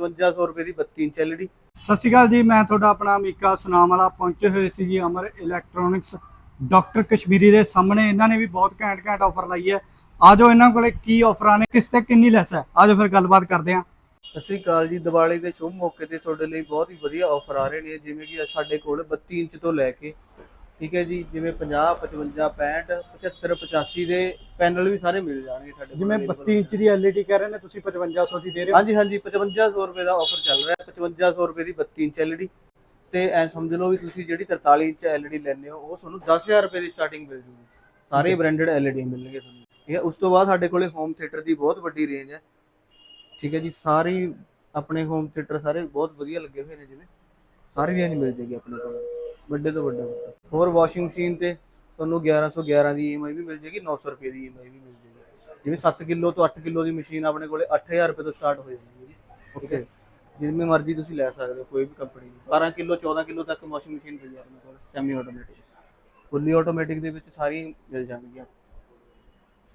5500 ਰੁਪਏ ਦੀ 32 inch LED ਸਤਿ ਸ਼੍ਰੀ ਅਕਾਲ ਜੀ ਮੈਂ ਤੁਹਾਡਾ ਆਪਣਾ ਮੀਕਾ ਸੁਨਾਮ ਵਾਲਾ। ਪਹੁੰਚੇ ਹੋਏ ਸੀ ਜੀ ਅਮਰ ਇਲੈਕਟ੍ਰੋਨਿਕਸ। ਡਾਕਟਰ ਕਸ਼ਮੀਰੀ ਦੇ ਸਾਹਮਣੇ ਇਹਨਾਂ ਨੇ ਵੀ ਬਹੁਤ ਘੈਂਟ ਘੈਂਟ ਆਫਰ ਲਾਈ ਹੈ। ਆਜੋ ਇਹਨਾਂ ਕੋਲੇ ਕੀ ਆਫਰਾਂ ਨੇ ਕਿਸ ਤੇ ਕਿੰਨੀ ਲੈਸ ਹੈ? ਆਜੋ ਫਿਰ ਗੱਲਬਾਤ ਕਰਦੇ ਹਾਂ। ਸਤਿ ਸ੍ਰੀ ਅਕਾਲ ਜੀ ਦੀਵਾਲੀ ਦੇ ਸ਼ੁਭ ਮੌਕੇ ਤੇ ਤੁਹਾਡੇ ਲਈ ਬਹੁਤ ਹੀ ਵਧੀਆ ਆਫਰ ਆ ਰਹੇ ਨੇ ਜਿਵੇਂ ਕਿ ਸਾਡੇ ਕੋਲ 32 ਇੰਚ ਤੋਂ ਲੈ ਕੇ ਠੀਕ ਹੈ ਜੀ ਜਿਵੇਂ 50 55 65 75 85 ਦੇ ਪੈਨਲ ਵੀ ਸਾਰੇ ਮਿਲ ਜਾਣਗੇ ਸਾਡੇ ਕੋਲ ਜਿਵੇਂ available। 32 ਇੰਚ ਦੀ LED ਕਹਿ ਰਹੇ ਨੇ ਤੁਸੀਂ 5500 ਦੀ ਦੇ ਰਹੇ ਹੋ। ਹਾਂਜੀ ਹਾਂਜੀ 5500 ਰੁਪਏ ਦਾ ਆਫਰ ਚੱਲ ਰਿਹਾ ਹੈ 5500 ਰੁਪਏ ਦੀ 32 ਇੰਚ LED ਤੇ ਐ ਸਮਝ ਲਓ ਵੀ ਤੁਸੀਂ ਜਿਹੜੀ 43 ਇੰਚ LED ਲੈਣੇ ਹੋ ਉਹ ਤੁਹਾਨੂੰ 10000 ਰੁਪਏ ਦੀ ਸਟਾਰਟਿੰਗ ਮਿਲ ਜੂਗੀ। ਸਾਰੇ ਬ੍ਰਾਂਡਡ LED ਮਿਲਣਗੇ ਤੁਹਾਨੂੰ। ਠੀਕ ਹੈ ਉਸ ਤੋਂ ਬਾਅਦ ਸਾਡੇ ਕੋਲੇ ਹੋਮ ਥੀਏਟਰ ਦੀ ਬਹੁਤ ਵੱਡੀ ਰੇਂਜ ਹੈ। ਠੀਕ ਹੈ ਜੀ ਸਾਰੀ ਆਪਣੇ ਹੋਮ ਥੀਏਟਰ ਸਾਰੇ ਬਹੁਤ ਵਧੀਆ ਲੱਗੇ ਹੋਏ ਨੇ ਜਿਵੇਂ। ਸਾਰੀ ਰੇਂਜ ਮਿਲ ਜੇਗੀ ਆਪਣੇ ਕੋਲ। ਵੱਡੇ ਤੋਂ ਵੱਡਾ। ਹੋਰ ਵਾਸ਼ਿੰਗ ਮਸ਼ੀਨ ਤੇ ਤੁਹਾਨੂੰ 1111 ਦੀ EMI ਵੀ ਮਿਲ ਜੇਗੀ 900 ਰੁਪਏ ਦੀ EMI ਵੀ ਮਿਲ ਜੇਗੀ ਜਿਵੇਂ 7 ਕਿਲੋ ਤੋਂ 8 ਕਿਲੋ ਦੀ ਮਸ਼ੀਨ ਆਪਣੇ ਕੋਲੇ 8000 ਰੁਪਏ ਤੋਂ ਸਟਾਰਟ ਹੋ ਜਾਂਦੀ ਹੈ ਜੀ। ਓਕੇ ਜਿੰਨੇ ਮਰਜ਼ੀ ਤੁਸੀਂ ਲੈ ਸਕਦੇ ਹੋ, ਕੋਈ ਵੀ ਕੰਪਨੀ ਦੀ। 12 ਕਿਲੋ 14 ਕਿਲੋ ਤੱਕ ਵਾਸ਼ਿੰਗ ਮਸ਼ੀਨ ਮਿਲ ਜਾਂਦੀ ਆਪਣੇ ਕੋਲ ਸੈਮੀ ਆਟੋਮੈਟਿਕ ਫੁੱਲੀ ਆਟੋਮੈਟਿਕ ਦੇ ਵਿੱਚ ਸਾਰੀ ਮਿਲ ਜਾਣਗੀਆਂ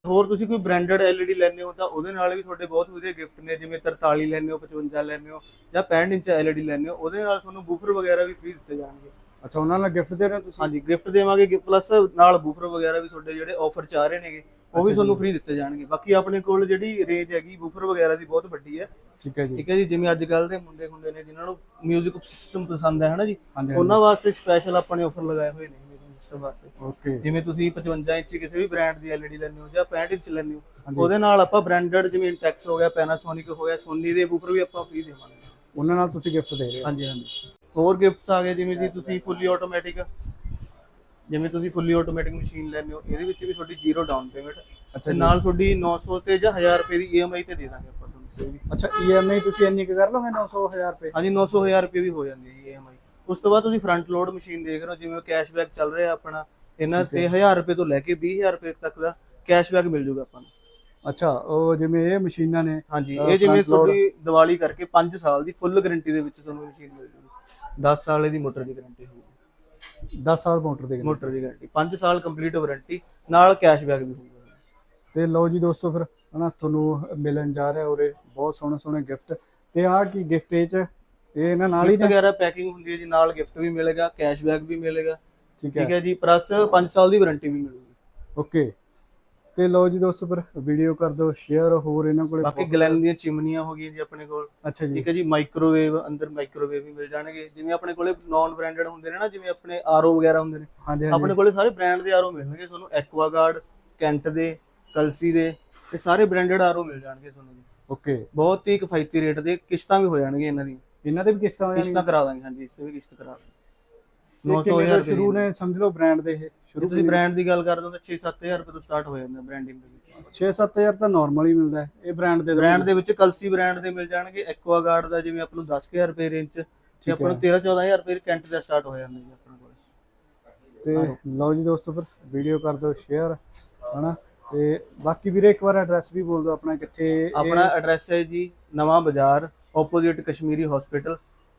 ਹੋਰ ਤੁਸੀਂ ਕੋਈ ਬ੍ਰਾਂਡਡ LED ਲੈਣੇ ਹੋ ਤਾਂ ਉਹਦੇ ਨਾਲ ਵੀ ਤੁਹਾਡੇ ਬਹੁਤ ਵਧੀਆ ਗਿਫਟ ਨੇ, ਜਿਵੇਂ 43 ਲੈਣੇ ਹੋ 55 ਲੈਣੇ ਹੋ ਜਾਂ 65 ਇੰਚ LED ਲੈਣੇ ਹੋ, ਉਹਦੇ ਨਾਲ ਤੁਹਾਨੂੰ ਬੂਫਰ ਵਗੈਰਾ ਵੀ ਫ੍ਰੀ ਦਿੱਤੇ ਜਾਣਗੇ। ਅੱਛਾ ਉਹਨਾਂ ਨਾਲ ਗਿਫਟ ਦੇ ਰਹੇ ਤੁਸੀਂ? ਹਾਂਜੀ ਗਿਫਟ ਦੇਵਾਂਗੇ ਪਲੱਸ ਨਾਲ ਬੂਫਰ ਵਗੈਰਾ ਵੀ ਤੁਹਾਡੇ ਜਿਹੜੇ ਆਫਰ ਚ ਰਹੇ ਨੇਗੇ ਉਹ ਵੀ ਤੁਹਾਨੂੰ ਫ੍ਰੀ ਦਿੱਤੇ ਜਾਣਗੇ। ਬਾਕੀ ਆਪਣੇ ਕੋਲ ਜਿਹੜੀ ਰੇਂਜ ਹੈਗੀ ਬੂਫਰ ਵਗੈਰਾ ਦੀ ਬਹੁਤ ਵੱਡੀ ਹੈ। ਠੀਕ ਹੈ ਜੀ। ਠੀਕ ਹੈ ਜੀ ਜਿਵੇਂ ਅੱਜ ਕੱਲ ਦੇ ਮੁੰਡੇ ਹੁੰਦੇ ਨੇ ਜਿਨ੍ਹਾਂ ਨੂੰ 뮤직 ਸਿਸਟਮ ਪਸੰਦ ਹੈ ਹਨਾ ਜੀ? ਉਹਨਾਂ ਵਾਸਤੇ ਸਪੈਸ਼ਲ ਆਪਾਂ ਆਫਰ ਲਗਾਏ ਹੋਏ ਨੇ ਓਕੇ ਜਿਵੇਂ ਤੁਸੀਂ 55 ਇੰਚ ਕਿਸੇ ਵੀ ਬ੍ਰਾਂਡ ਦੀ ਐਲਈਡੀ ਲੈਣੀ ਹੋ ਜਾਂ 65 ਇੰਚ ਲੈਣੀ ਹੋ ਉਹਦੇ ਨਾਲ ਆਪਾਂ ਬ੍ਰਾਂਡਡ ਜਿਵੇਂ ਇੰਟੈਕਸ ਹੋ ਗਿਆ ਪੈਨਾਸੋਨਿਕ ਹੋ ਗਿਆ ਸੋਨੀ ਦੇ ਬੂਫਰ ਵੀ ਆਪਾਂ ਫ੍ਰੀ ਦੇਵਾਂਗੇ। ਉਹਨਾਂ ਨਾਲ ਤੁਸੀਂ ਗਿਫਟ ਦੇ ਰਹੇ ਹੋ। ਹਾਂਜੀ ਹਾਂਜੀ। ਹੋਰ ਗਿਫਟਸ ਆ ਗਏ ਜਿਵੇਂ ਜੀ ਤੁਸੀਂ ਫੁੱਲੀ ਆਟੋਮੈਟਿਕ ਜਿਵੇਂ ਤੁਸੀਂ ਫੁੱਲੀ ਆਟੋਮੈਟਿਕ ਮਸ਼ੀਨ ਲੈਂਦੇ ਹੋ ਇਹਦੇ ਵਿੱਚ ਵੀ ਤੁਹਾਡੀ ਜ਼ੀਰੋ ਡਾਊਨ ਪੇਮੈਂਟ ਅੱਛਾ। ਨਾਲ ਤੁਹਾਡੀ 900 ਤੇ ਜਾਂ 1000 ਰੁਪਏ ਦੀ EMI ਤੇ ਦੇ ਦਾਂਗੇ ਆਪਾਂ ਤੁਹਾਨੂੰ। ਅੱਛਾ EMI ਤੁਸੀਂ ਇੰਨੀ ਕਰ ਲਓਗੇ 900 1000 ਰੁਪਏ? ਹਾਂਜੀ 900 1000 ਰੁਪਏ ਵੀ ਹੋ ਜਾਂਦੀ ਹੈ EMI ਉਸ ਤੋਂ ਬਾਅਦ ਤੁਸੀਂ ਫਰੰਟ ਲੋਡ ਮਸ਼ੀਨ ਦੇਖ ਰਹੇ ਹੋ ਜਿਵੇਂ ਕੈਸ਼ਬੈਕ ਚੱਲ ਰਿਹਾ ਆਪਣਾ ਇਹਨਾਂ ਤੇ 1000 ਰੁਪਏ ਤੋਂ ਲੈ ਕੇ 20000 ਰੁਪਏ ਤੱਕ ਦਾ ਕੈਸ਼ਬੈਕ ਮਿਲ ਜੂਗਾ ਆਪਾਂ ਨੂੰ। ਅੱਛਾ ਉਹ ਜਿਵੇਂ ਇਹ ਮਸ਼ੀਨਾਂ ਨੇ ਹਾਂਜੀ ਇਹ ਜਿਵੇਂ ਤੁਹਾਡੀ ਦੀਵਾਲੀ ਕਰਕੇ 5 ਸਾਲ ਦੀ ਫੁੱਲ ਗਾਰੰਟੀ ਦੇ ਵਿੱਚ ਤੁਹਾਨੂੰ ਮਸ਼ੀਨ ਮਿਲ ਜੂਗੀ। 10 ਸਾਲ ਦੀ ਮੋਟਰ ਦੀ ਗਾਰੰਟੀ ਹੋਊਗੀ। 10 ਸਾਲ ਮੋਟਰ ਦੇ ਮੋਟਰ ਦੀ ਗਾਰੰਟੀ। 5 ਸਾਲ ਕੰਪਲੀਟ ਵਾਰੰਟੀ ਨਾਲ ਕੈਸ਼ਬੈਕ ਵੀ ਹੋਊਗਾ। ਤੇ ਲਓ ਜੀ ਦੋਸਤੋ ਫਿਰ ਹਨਾ ਤੁਹਾਨੂੰ ਮਿਲਣ ਜਾ ਰਿਹਾ ਉਰੇ ਬਹੁਤ ਸੋਹਣੇ ਸੋਹਣੇ ਗਿਫਟ ਤੇ ਆਹ ਕੀ ਗਿਫਟ ਇਹ ਚ? ਇਹ ਇਹਨਾਂ ਨਾਲ ਹੀ ਗਿਫਟ ਨੇ ਵਗੈਰਾ ਪੈਕਿੰਗ ਹੁੰਦੀ ਹੈ ਜੀ ਨਾਲ ਗਿਫਟ ਵੀ ਮਿਲੇਗਾ ਕੈਸ਼ਬੈਕ ਵੀ ਮਿਲੇਗਾ। ਠੀਕ ਠੀਕ ਹੈ। ਹੈ ਜੀ ਪਲੱਸ 5 ਸਾਲ ਦੀ ਵਾਰੰਟੀ ਵੀ ਮਿਲੂਗੀ। ਓਕੇ ਤੇ ਲਓ ਜੀ ਦੋਸਤੋ ਫਿਰ ਵੀਡੀਓ ਕਰ ਦਿਓ ਸ਼ੇਅਰ ਹੋਰ ਇਹਨਾਂ ਕੋਲੇ ਬਾਕੀ ਗਲੈਨ ਦੀਆਂ ਚਿਮਨੀਆਂ ਹੋ ਗਈਆਂ ਜੀ ਆਪਣੇ ਕੋਲ। ਅੱਛਾ ਜੀ। ਠੀਕ ਹੈ ਜੀ ਮਾਈਕ੍ਰੋਵੇਵ ਅੰਦਰ ਮਾਈਕ੍ਰੋਵੇਵ ਵੀ ਮਿਲ ਜਾਣਗੇ। ਜਿਵੇਂ ਆਪਣੇ ਕੋਲੇ ਨਾਨ ਬ੍ਰਾਂਡਡ ਹੁੰਦੇ ਨੇ ਨਾ ਜਿਵੇਂ ਆਪਣੇ ਆਰਓ ਵਗੈਰਾ ਹੁੰਦੇ ਨੇ। ਹਾਂਜੀ ਆਪਣੇ ਕੋਲੇ ਸਾਰੇ ਬ੍ਰਾਂਡ ਦੇ ਆਰਓ ਮਿਲਣਗੇ ਤੁਹਾਨੂੰ। ਐਕਵਾਗਾਰਡ ਕੈਂਟ ਦੇ ਕਲਸੀ ਦੇ ਤੇ ਸਾਰੇ ਬ੍ਰਾਂਡਡ ਆਰਓ ਮਿਲ ਜਾਣਗੇ ਤੁਹਾਨੂੰ ਜੀ। ਓਕੇ ਬਹੁਤ ਹੀ ਕਿਫਾਇਤੀ ਰੇਟ ਦੇ ਕਿਸ਼ਤਾਂ ਵੀ ਹੋ ਜਾਣਗੀਆਂ ਇਹਨਾਂ ਦੀ ਇਹਨਾਂ ਦੇ ਵੀ ਕਿਸ਼ਤਾਂ ਹੋ ਕਿਸ਼ਤਾਂ ਕਰਾ ਦਾਂਗੇ ਹਾਂਜੀ ਇਸ ਤੇ ਵੀ ਕਿਸ਼ਤ ਕਰਾ ਦਾਂਗੇ। ਇਹ 900 ਕਿੰਨੇ ਹਜ਼ਾਰ ਤੋਂ ਸ਼ੁਰੂ ਨੇ ਸਮਝ ਲਓ ਬ੍ਰਾਂਡ ਦੇ ਇਹ ਸ਼ੁਰੂ ਤੁਸੀਂ ਬ੍ਰਾਂਡ ਦੀ ਗੱਲ ਕਰਦੇ ਹੋ ਤਾਂ 6-7000 ਰੁਪਏ ਤੋਂ ਸਟਾਰਟ ਹੋ ਜਾਂਦਾ ਬ੍ਰਾਂਡਿੰਗ ਦੇ ਵਿੱਚ। 6-7000 ਤਾਂ ਨਾਰਮਲ ਹੀ ਮਿਲਦਾ ਹੈ ਇਹ ਬ੍ਰਾਂਡ ਦੇ ਬ੍ਰਾਂਡ ਦੇ ਵਿੱਚ ਕਲਸੀ ਬ੍ਰਾਂਡ ਦੇ ਮਿਲ ਜਾਣਗੇ ਐਕਵਾਗਾਰਡ ਦਾ ਜਿਵੇਂ ਆਪਾਂ ਨੂੰ 10000 ਰੁਪਏ ਰੇਂਜ ਚ ਤੇ ਆਪਾਂ ਨੂੰ 13-14000 ਰੁਪਏ ਕੈਂਟ ਦਾ ਸਟਾਰਟ ਹੋ ਜਾਂਦਾ ਜੀ ਆਪਣੇ ਕੋਲ। ਤੇ ਲਓ ਜੀ ਦੋਸਤੋ ਫਿਰ ਵੀਡੀਓ ਕਰ ਦਿਓ ਸ਼ੇਅਰ ਹਨਾ? ਤੇ ਬਾਕੀ ਵੀਰੇ ਇੱਕ ਵਾਰ ਐਡਰੈਸ ਵੀ ਬੋਲ ਦਿਓ ਆਪਣਾ ਕਿੱਥੇ ਆਪਣਾ ਐਡਰੈਸ ਹੈ ਜੀ ਨਵਾਂ ਬਾਜ਼ਾਰ ਆਪੋਜ਼ਿਟ ਕਸ਼ਮੀਰੀ ਹਸਪੀਟਲ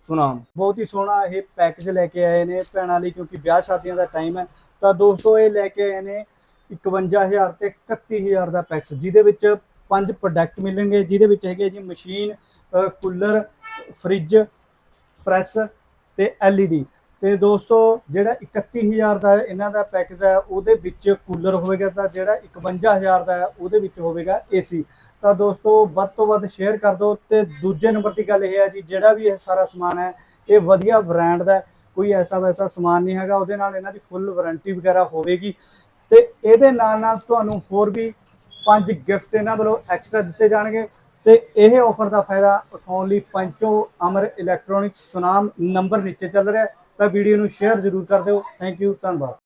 ਸੁਨਾਮ ਬਹੁਤ ਹੀ ਸੋਹਣਾ ਇਹ ਪੈਕੇਜ ਲੈ ਕੇ ਆਏ ਨੇ ਭੈਣਾਂ ਲਈ, ਕਿਉਂਕਿ ਵਿਆਹ ਸ਼ਾਦੀਆਂ ਦਾ ਟਾਈਮ ਹੈ। ਤਾਂ ਦੋਸਤੋ, ਇਹ ਲੈ ਕੇ ਆਏ ਨੇ 51000 ਤੇ 31000 ਦਾ ਪੈਕੇਜ ਜਿਹਦੇ ਵਿੱਚ ਪੰਜ ਪ੍ਰੋਡਕਟ ਮਿਲਣਗੇ, ਜਿਹਦੇ ਵਿੱਚ ਹੈਗੇ ਜੀ ਮਸ਼ੀਨ ਕੂਲਰ ਫ੍ਰਿਜ ਪ੍ਰੈਸ ਤੇ LED ਤੇ ਦੋਸਤੋ ਜਿਹੜਾ 31000 ਦਾ ਇਹਨਾਂ ਦਾ ਪੈਕੇਜ ਹੈ ਉਹਦੇ ਵਿੱਚ ਕੂਲਰ ਹੋਵੇਗਾ ਤਾਂ ਜਿਹੜਾ 51000 ਦਾ ਹੈ ਉਹਦੇ ਵਿੱਚ ਹੋਵੇਗਾ AC ਤਾਂ ਦੋਸਤੋ ਵੱਧ ਤੋਂ ਵੱਧ ਸ਼ੇਅਰ ਕਰ ਦਿਓ ਤੇ ਦੂਜੇ ਨੰਬਰ ਦੀ ਗੱਲ ਇਹ ਹੈ ਜੀ ਜਿਹੜਾ ਵੀ ਇਹ ਸਾਰਾ ਸਮਾਨ ਹੈ ਇਹ ਵਧੀਆ ਬ੍ਰਾਂਡ ਦਾ ਕੋਈ ਐਸਾ ਵੈਸਾ ਸਮਾਨ ਨਹੀਂ ਹੈਗਾ ਉਹਦੇ ਨਾਲ ਇਹਨਾਂ ਦੀ ਫੁੱਲ ਵਾਰੰਟੀ ਵਗੈਰਾ ਹੋਵੇਗੀ। ਤੇ ਇਹਦੇ ਨਾਲ ਨਾਲ ਤੁਹਾਨੂੰ ਹੋਰ ਵੀ ਪੰਜ ਗਿਫਟ ਇਹਨਾਂ ਵੱਲੋਂ ਐਕਸਟਰਾ ਦਿੱਤੇ ਜਾਣਗੇ। ਤੇ ਇਹ ਆਫਰ ਦਾ ਫਾਇਦਾ ਉਠਾਉਣ ਲਈ ਪੰਚੋ ਅਮਰ ਇਲੈਕਟ੍ਰੋਨਿਕਸ ਸੁਨਾਮ ਨੰਬਰ ਨੀਚੇ ਚੱਲ ਰਿਹਾ ਹੈ, ਤਾਂ ਵੀਡੀਓ ਨੂੰ ਸ਼ੇਅਰ ਜ਼ਰੂਰ ਕਰ ਦਿਓ। ਥੈਂਕ ਯੂ ਧੰਨਵਾਦ।